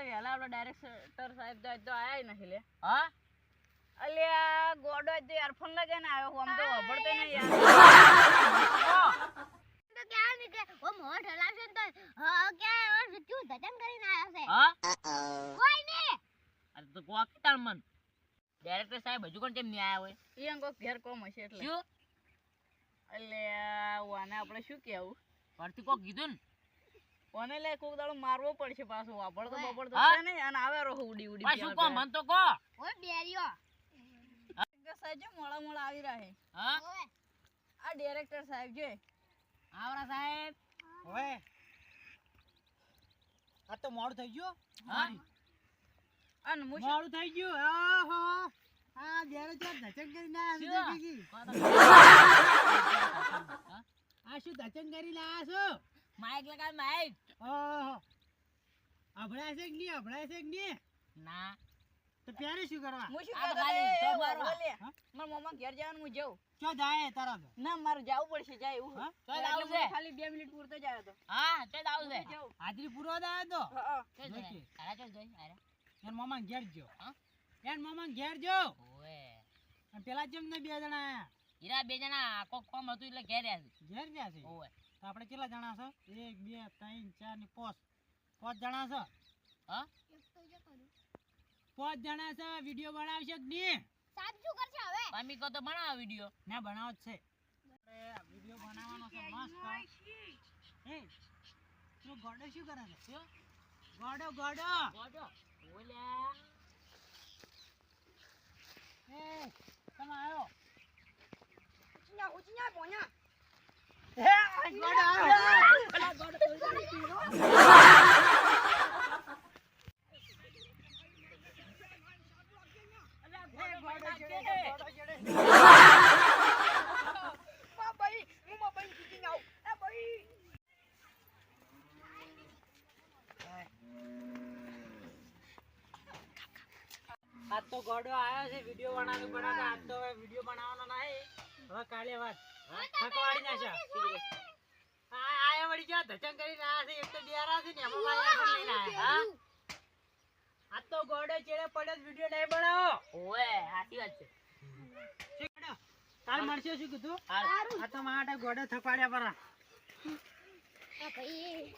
આપણે વહેલા આપણે ડાયરેક્ટર સાહેબ તો આજ તો આયા નથી લે. હા? અલ્યા ગોડો આજ તો લગે ને આવ્યો હું આમ તો વાપરતો નહીં યાર. તો ક્યાં ની ઓ મોઢ હલાવશે તો હા કે ઓર શું ધજમ કરીને આવ્યો છે. હા? કોઈ ને અરે તો કોક તાર મન. ડાયરેક્ટર સાહેબ હજુ કોણ કેમ નહીં હોય? એ અંગો ઘેર કોમ હશે એટલે. શું? અલ્યા વાને આપણે શું કહેવું? પરથી કોક કીધું ને? ઓને લે કોક દાડો મારવો પડશે પાછો. વાપરતો હા? છે નહીં અને આવે રહો ઉડી ઉડી આ શું કહો. મન તો કો ઓ બેરિયો સાહેબ મોળા મોડા મોડા આવી રહે હા? આ ડિરેક્ટર સાહેબ છે આવરા સાહેબ. ઓય. આ તો મોડું થઈ ગયું હા. અને હું. શું- મોડું થઈ ગયું. હા આ ઘેરે ચાર ધચન કરી ના શું? આ શું ધચન કરી લાયા છો? માઇક લગાવ માઇક ઓહો. અભડાય છે કે નહીં? અભડાય છે કે નહીં? ના. તો પ્યારે શું કરવા? હું શું કરવા તો? તો? મારા મમ્મા ઘેર જવાનું હું જઉં. ચો જાય તારા ના મારું જવું પડશે જાય એવું. હા? તો આવું છે. ખાલી 2 મિનિટ પૂરતો જ આવ્યો હતો. હા તે આવું છે. હાજરી પૂરો તો? હા, હા. તે જ જોઈ. તારા ચો જઈ અરે એન મામા ઘેર જો હા? એન મામા ઘેર જો ઓએ અને પેલા જેમ ને બે જણા આયા. હીરા બે જણા કોક કોમ હતું એટલે ઘેર રહ્યા છે. ઘેર ગયા છે? ઓએ તો આપણે કેટલા જણા છો? એક બે ત્રણ ચાર ને પાંચ. પાંચ જણા છો? હા? પાંચ જણા છે. વીડિયો બનાવશે કે નહીં? કરશે હવે. તમે કહો તો બનાવો વીડિયો. ના બનાવો જ છે. વીડિયો બનાવવાનો છે મસ્ત. એ તું ગોડો શું કરે છે? શું? ગોડો ગોડો. બોજો ઓલ્યા એ તમે આવ્યો ઉચિયા, ઉચિયા, પોયા. આજ તો ગોડો આવ્યો છે, વીડિયો બનાવવાનું બનાવતા આજ તો વીડિયો બનાવવાનો નહીં. હવે કાલે વાત. થકવાડી નાખ્યા આયા વળી ગયા ધચંગ કરીને આયા છે? એક તો બિયારા છે ને એમાં મારે પણ લઈને આયા હા? આજ તો ગોડો ચેડે પડે વીડિયો નહીં બનાવો. ઓએ સાચી વાત છે. શું કાલ મળશે શું કીધું? આ તો મારા ગોડો થકવાડ્યા પરા. ભાઈ.